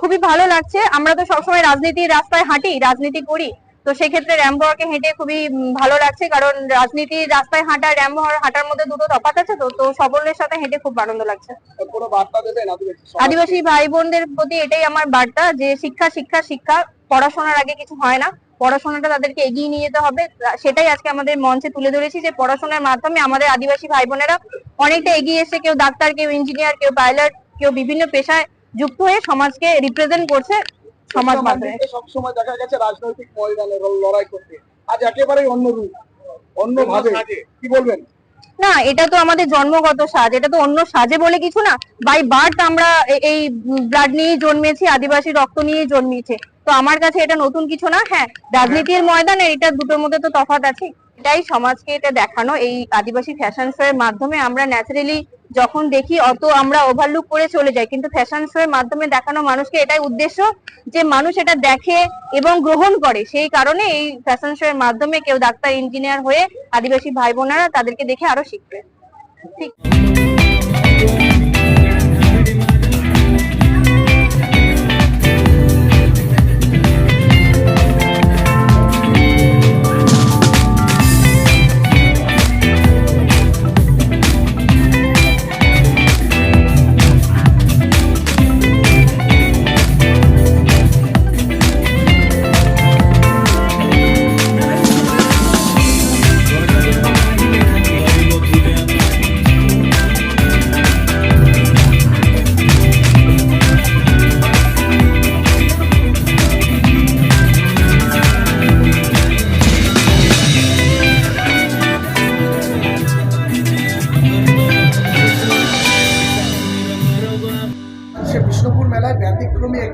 খুবই ভালো লাগছে। আমরা তো সবসময় রাজনীতির রাস্তায় হাঁটি রাজনীতি করি। তো সেক্ষেত্রে র্যাম্প ওয়াকে হেঁটে খুবই ভালো লাগছে কারণ রাজনীতির রাস্তায় হাঁটা র্যাম্প হাঁটার মধ্যে দুটো তফাৎ আছে তো তো সকলের সাথে হেঁটে খুব আনন্দ লাগছে। আদিবাসী ভাই বোনদের প্রতি এটাই আমার বার্তা যে শিক্ষা শিক্ষা শিক্ষা পড়াশোনার আগে কিছু হয় না। পড়াশোনাটা তাদেরকে এগিয়ে নিয়ে যেতে হবে। সেটাই আজকে আমাদের মঞ্চে তুলে ধরেছি যে পড়াশোনার মাধ্যমে আমাদের আদিবাসী ভাই বোনেরা অনেকটা এগিয়ে এসে কেউ ডাক্তার কেউ ইঞ্জিনিয়ার কেউ পাইলট কেউ বিভিন্ন পেশায় যুক্ত হয়ে সমাজকে রিপ্রেজেন্ট করছে সমাজ মাধ্যমে। সবসময় দেখা গেছে রাজনৈতিক ময়দানে লড়াই করতে। আজ একেবারেই অন্য রূপ অন্য ভাবে। কি বলবেন? না এটা তো আমাদের জন্মগত সাজ এটা তো অন্য সাজে বলে কিছু না। বাই বার্থ আমরা এই ব্লাড নিয়ে জন্মেছি আদিবাসী রক্ত নিয়ে জন্মেছে। তো আমার কাছে এটা নতুন কিছু না হ্যাঁ রাজনীতির ময়দানে এটা দুটোর মধ্যে তো তফাৎ আছে এটাই সমাজকে এটা দেখানো এই আদিবাসী ফ্যাশন শো এর মাধ্যমে আমরা ন্যাচারালি যখন দেখি অত আমরা ওভারলুক করে চলে যাই, কিন্তু ফ্যাশন শো এর মাধ্যমে দেখানো মানুষকে এটাই উদ্দেশ্য যে মানুষ এটা দেখে এবং গ্রহণ করে। সেই কারণে এই ফ্যাশন শো এর মাধ্যমে কেউ ডাক্তার ইঞ্জিনিয়ার হয়ে আদিবাসী ভাই বোনেরা তাদেরকে দেখে আরও শিখবে। ঠিক।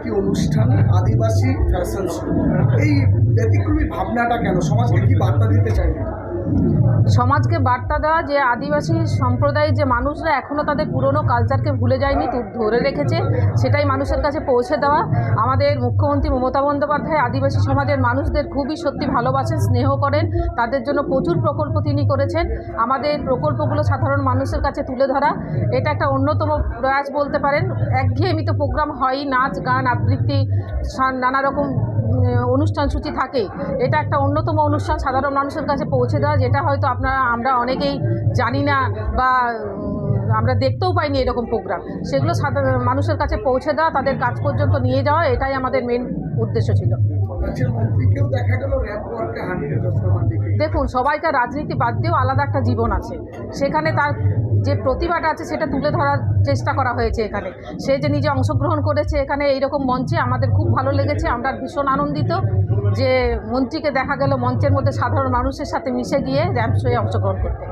একটি অনুষ্ঠান আদিবাসী ফ্যাশন এই ব্যতিক্রমী ভাবনাটা কেন? সমাজকে কি বার্তা দিতে চাইবে? সমাজকে বার্তা দেওয়া, যে আদিবাসী সম্প্রদায়ের যে মানুষরা এখনও তাদের পুরনো কালচারকে ভুলে যায়নি ধরে রেখেছে, সেটাই মানুষের কাছে পৌঁছে দেওয়া। আমাদের মুখ্যমন্ত্রী মমতা বন্দ্যোপাধ্যায় আদিবাসী সমাজের মানুষদের খুবই সত্যি ভালোবাসেন, স্নেহ করেন, তাদের জন্য প্রচুর প্রকল্প তিনি করেছেন। আমাদের প্রকল্পগুলো সাধারণ মানুষের কাছে তুলে ধরা, এটা একটা অন্যতম প্রয়াস বলতে পারেন। একঘেয়েমি তো প্রোগ্রাম হয়ই, নাচ, গান, আবৃত্তি নানা রকম অনুষ্ঠান সূচি থাকে। এটা একটা অন্যতম অনুষ্ঠান সাধারণ মানুষের কাছে পৌঁছে দেওয়া যেটা হয়তো আপনারা আমরা অনেকেই জানি না বা আমরা দেখতেও পাইনি এরকম প্রোগ্রাম। সেগুলো সাধারণ মানুষের কাছে পৌঁছে দেওয়া তাদের কাজ পর্যন্ত নিয়ে যাওয়া এটাই আমাদের মেন উদ্দেশ্য ছিল। দেখুন সবাইকার রাজনীতি বাদ দিয়েও আলাদা একটা জীবন আছে। সেখানে তার যে প্রতিভাটা আছে সেটা তুলে ধরার চেষ্টা করা হয়েছে এখানে। সে যে নিজে অংশগ্রহণ করেছে এখানে এইরকম মঞ্চে আমাদের খুব ভালো লেগেছে। আমরা ভীষণ আনন্দিত যে মন্ত্রীকে দেখা গেল মঞ্চের মধ্যে সাধারণ মানুষের সাথে মিশে গিয়ে র্যাম্প শোয়ে অংশগ্রহণ করতে।